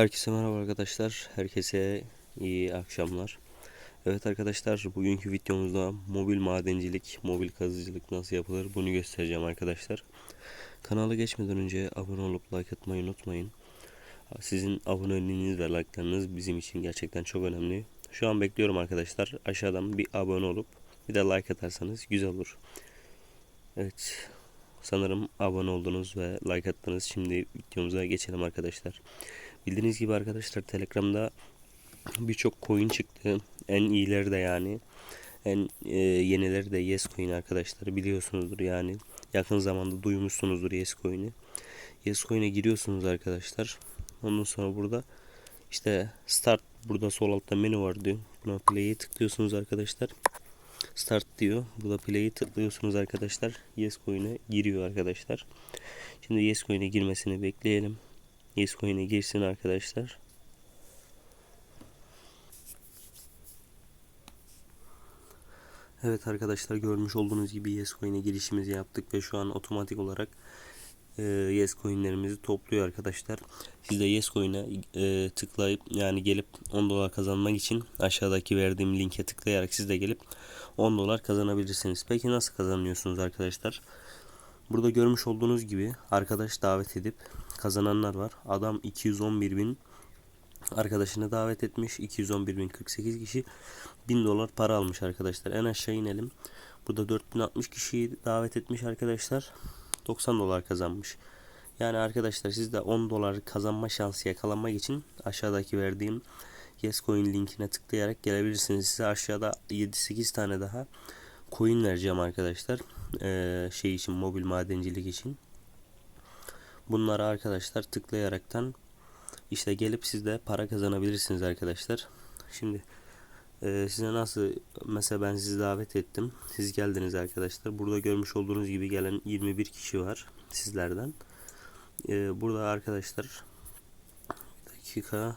Herkese merhaba arkadaşlar. Herkese iyi akşamlar. Evet arkadaşlar bugünkü videomuzda mobil madencilik, mobil kazıcılık nasıl yapılır bunu göstereceğim arkadaşlar. Kanala geçmeden önce abone olup like atmayı unutmayın. Sizin aboneliğiniz ve like'larınız bizim için gerçekten çok önemli. Şu an bekliyorum arkadaşlar. Aşağıdan bir abone olup bir de like atarsanız güzel olur. Evet. Sanırım abone oldunuz ve like attınız. Şimdi videomuza geçelim arkadaşlar. Bildiğiniz gibi arkadaşlar Telegram'da birçok coin çıktı. En iyileri de yani. En e, yenileri de Yes Coin arkadaşlar biliyorsunuzdur yani. Yakın zamanda duymuşsunuzdur Yes Coin'i. Yes Coin'e giriyorsunuz arkadaşlar. Ondan sonra burada işte Start burada sol altta menü var diyor. Buna play'e tıklıyorsunuz arkadaşlar. Start diyor. Burada play'i tıklıyorsunuz arkadaşlar. Yes Coin'e giriyor arkadaşlar. Şimdi Yes Coin'e girmesini bekleyelim. Yes Coin'e girsin arkadaşlar. Evet arkadaşlar görmüş olduğunuz gibi Yes Coin'e girişimizi yaptık ve şu an otomatik olarak e, Yes Coin'lerimizi topluyor arkadaşlar. Siz de Yes Coin'e e, tıklayıp yani gelip 10 dolar kazanmak için aşağıdaki verdiğim linke tıklayarak siz de gelip 10 dolar kazanabilirsiniz. Peki nasıl kazanıyorsunuz arkadaşlar? Burada görmüş olduğunuz gibi arkadaş davet edip kazananlar var. Adam 211 bin arkadaşını davet etmiş. 211 bin 48 kişi 1000 dolar para almış arkadaşlar. En aşağı inelim. Burada 4060 kişiyi davet etmiş arkadaşlar. 90 dolar kazanmış. Yani arkadaşlar siz de 10 dolar kazanma şansı yakalamak için aşağıdaki verdiğim Yescoin linkine tıklayarak gelebilirsiniz. Size aşağıda 7-8 tane daha coin vereceğim arkadaşlar. Ee, şey için mobil madencilik için. Bunlara arkadaşlar tıklayaraktan işte gelip siz de para kazanabilirsiniz arkadaşlar. Şimdi e, size nasıl mesela ben sizi davet ettim. Siz geldiniz arkadaşlar. Burada görmüş olduğunuz gibi gelen 21 kişi var sizlerden. E, burada arkadaşlar dakika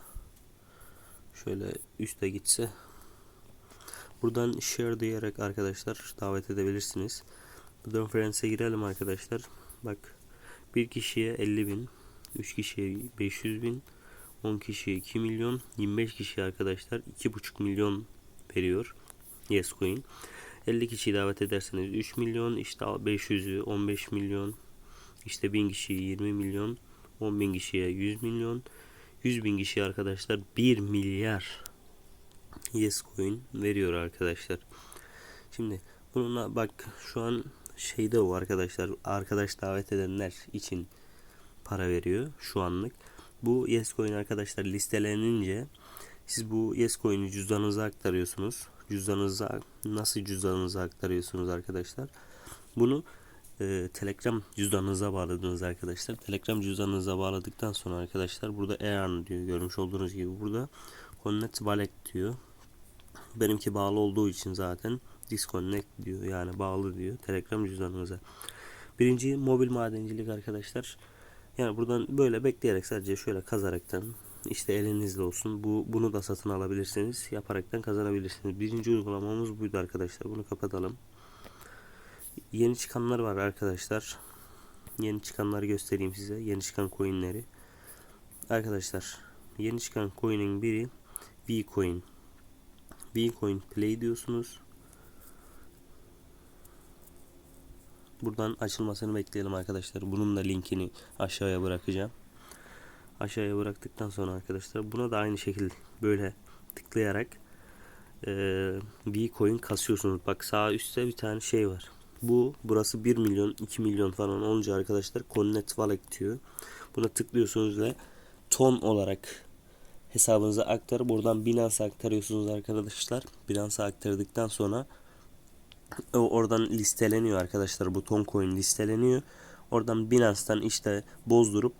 şöyle üste gitse buradan share diyerek arkadaşlar davet edebilirsiniz. Buradan friends'e girelim arkadaşlar. Bak bir kişiye 50 bin 3 kişiye 500 bin 10 kişiye 2 milyon 25 kişi arkadaşlar 2,5 milyon veriyor. Yes Coin 50 kişiyi davet ederseniz 3 milyon işte 500'ü 15 milyon işte 1000 kişiyi 20 milyon 10 bin kişiye 100 milyon 100 bin kişi arkadaşlar 1 milyar Yes Coin veriyor arkadaşlar. Şimdi bununla bak şu an şeyde o arkadaşlar arkadaş davet edenler için para veriyor şu anlık. Bu Yescoin arkadaşlar listelenince siz bu Yescoin'i cüzdanınıza aktarıyorsunuz. Cüzdanınıza nasıl cüzdanınıza aktarıyorsunuz arkadaşlar? Bunu e, Telegram cüzdanınıza bağladınız arkadaşlar. Telegram cüzdanınıza bağladıktan sonra arkadaşlar burada Earn diyor. Görmüş olduğunuz gibi burada Connect Wallet diyor. Benimki bağlı olduğu için zaten disconnect diyor. Yani bağlı diyor Telegram cüzdanınıza. Birinci mobil madencilik arkadaşlar. Yani buradan böyle bekleyerek sadece şöyle kazaraktan işte elinizde olsun. Bu bunu da satın alabilirsiniz. Yaparaktan kazanabilirsiniz. Birinci uygulamamız buydu arkadaşlar. Bunu kapatalım. Yeni çıkanlar var arkadaşlar. Yeni çıkanları göstereyim size. Yeni çıkan coinleri. Arkadaşlar yeni çıkan coin'in biri Vcoin. Vcoin Play diyorsunuz. Buradan açılmasını bekleyelim arkadaşlar. Bunun da linkini aşağıya bırakacağım. Aşağıya bıraktıktan sonra arkadaşlar buna da aynı şekilde böyle tıklayarak e, bir coin kasıyorsunuz. Bak sağ üstte bir tane şey var. Bu burası 1 milyon 2 milyon falan olunca arkadaşlar Connect Wallet diyor. Buna tıklıyorsunuz ve ton olarak hesabınıza aktarıp buradan Binance'a aktarıyorsunuz arkadaşlar. Binance'a aktardıktan sonra oradan listeleniyor arkadaşlar. Bu Toncoin listeleniyor. Oradan Binance'tan işte bozdurup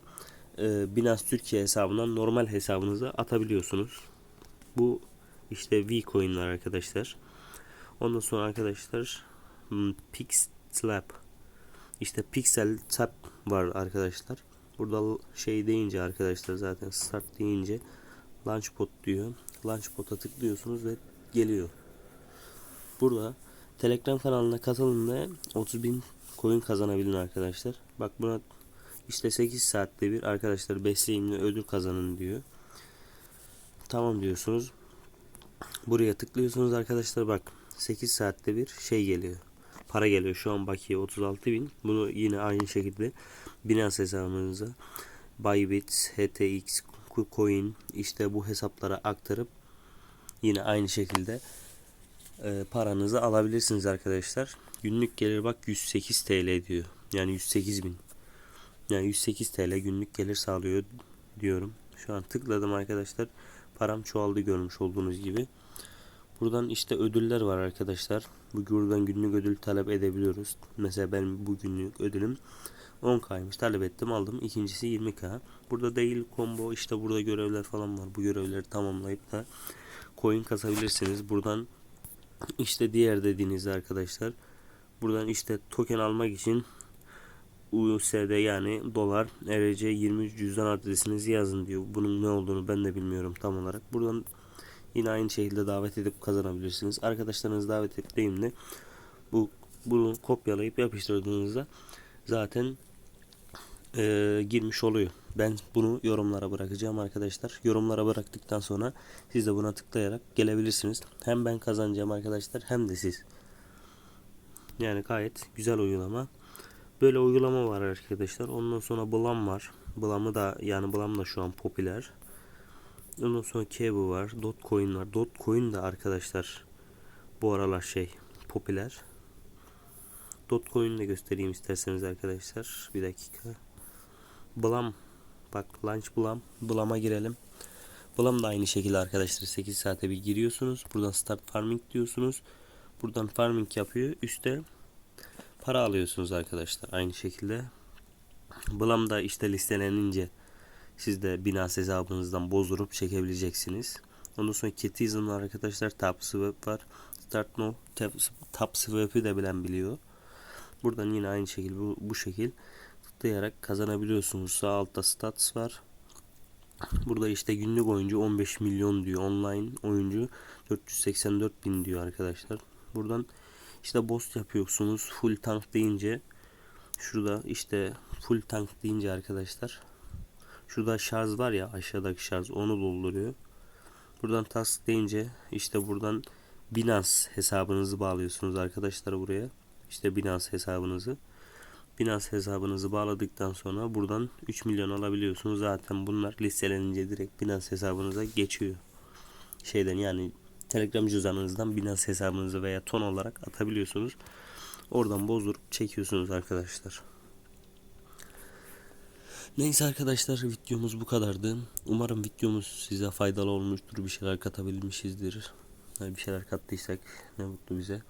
e, Binance Türkiye hesabından normal hesabınıza atabiliyorsunuz. Bu işte Vcoin'ler arkadaşlar. Ondan sonra arkadaşlar hmm, Pixlab işte Pixel Tab var arkadaşlar. Burada şey deyince arkadaşlar zaten start deyince Launchpad diyor. Launchpad'a tıklıyorsunuz ve geliyor. Burada Telegram kanalına katılın da 30 bin coin kazanabilin arkadaşlar. Bak buna işte 8 saatte bir arkadaşlar besleyin ve ödül kazanın diyor. Tamam diyorsunuz. Buraya tıklıyorsunuz arkadaşlar bak 8 saatte bir şey geliyor. Para geliyor şu an bakiye 36 bin. Bunu yine aynı şekilde Binance hesabınıza Bybit, HTX, KuCoin işte bu hesaplara aktarıp yine aynı şekilde e, paranızı alabilirsiniz arkadaşlar. Günlük gelir bak 108 TL diyor. Yani 108 bin. Yani 108 TL günlük gelir sağlıyor diyorum. Şu an tıkladım arkadaşlar. Param çoğaldı görmüş olduğunuz gibi. Buradan işte ödüller var arkadaşlar. Bu buradan günlük ödül talep edebiliyoruz. Mesela benim bu günlük ödülüm 10k'ymış. Talep ettim aldım. İkincisi 20k. Burada değil combo işte burada görevler falan var. Bu görevleri tamamlayıp da coin kasabilirsiniz. Buradan işte diğer dediğinizde arkadaşlar buradan işte token almak için USD yani dolar ERC 20 cüzdan adresinizi yazın diyor. Bunun ne olduğunu ben de bilmiyorum tam olarak. Buradan yine aynı şekilde davet edip kazanabilirsiniz. Arkadaşlarınızı davet ettiğimde bu bunu kopyalayıp yapıştırdığınızda zaten e, girmiş oluyor. Ben bunu yorumlara bırakacağım arkadaşlar. Yorumlara bıraktıktan sonra siz de buna tıklayarak gelebilirsiniz. Hem ben kazanacağım arkadaşlar hem de siz. Yani gayet güzel uygulama. Böyle uygulama var arkadaşlar. Ondan sonra Blam var. Blam'ı da yani Blam da şu an popüler. Ondan sonra Kebu var. Dotcoin var. Dotcoin de arkadaşlar bu aralar şey popüler. Dotcoin de göstereyim isterseniz arkadaşlar. Bir dakika. Blam. Bak Launch Blam. Blam'a girelim. Blam da aynı şekilde arkadaşlar 8 saate bir giriyorsunuz. Buradan Start Farming diyorsunuz. Buradan farming yapıyor. Üste para alıyorsunuz arkadaşlar. Aynı şekilde. Blam da işte listelenince siz de Binance hesabınızdan bozdurup çekebileceksiniz. Ondan sonra var arkadaşlar. TapSwap var. Start No TapSwap'ı da bilen biliyor. Buradan yine aynı şekilde bu, bu şekil tıklayarak kazanabiliyorsunuz. Sağ altta stats var. Burada işte günlük oyuncu 15 milyon diyor. Online oyuncu 484 bin diyor arkadaşlar. Buradan işte boss yapıyorsunuz. Full tank deyince şurada işte full tank deyince arkadaşlar şurada şarj var ya aşağıdaki şarj onu dolduruyor. Buradan task deyince işte buradan Binance hesabınızı bağlıyorsunuz arkadaşlar buraya. İşte Binance hesabınızı. Binance hesabınızı bağladıktan sonra buradan 3 milyon alabiliyorsunuz. Zaten bunlar listelenince direkt Binance hesabınıza geçiyor. Şeyden yani Telegram cüzdanınızdan Binance hesabınızı veya ton olarak atabiliyorsunuz. Oradan bozdurup çekiyorsunuz arkadaşlar. Neyse arkadaşlar videomuz bu kadardı. Umarım videomuz size faydalı olmuştur. Bir şeyler katabilmişizdir. Yani bir şeyler kattıysak ne mutlu bize.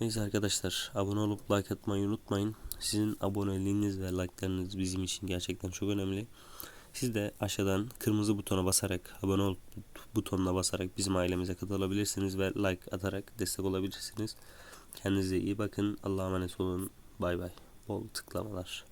Neyse arkadaşlar abone olup like atmayı unutmayın. Sizin aboneliğiniz ve like'larınız bizim için gerçekten çok önemli. Siz de aşağıdan kırmızı butona basarak abone ol butonuna basarak bizim ailemize katılabilirsiniz ve like atarak destek olabilirsiniz. Kendinize iyi bakın. Allah'a emanet olun. Bay bay. Bol tıklamalar.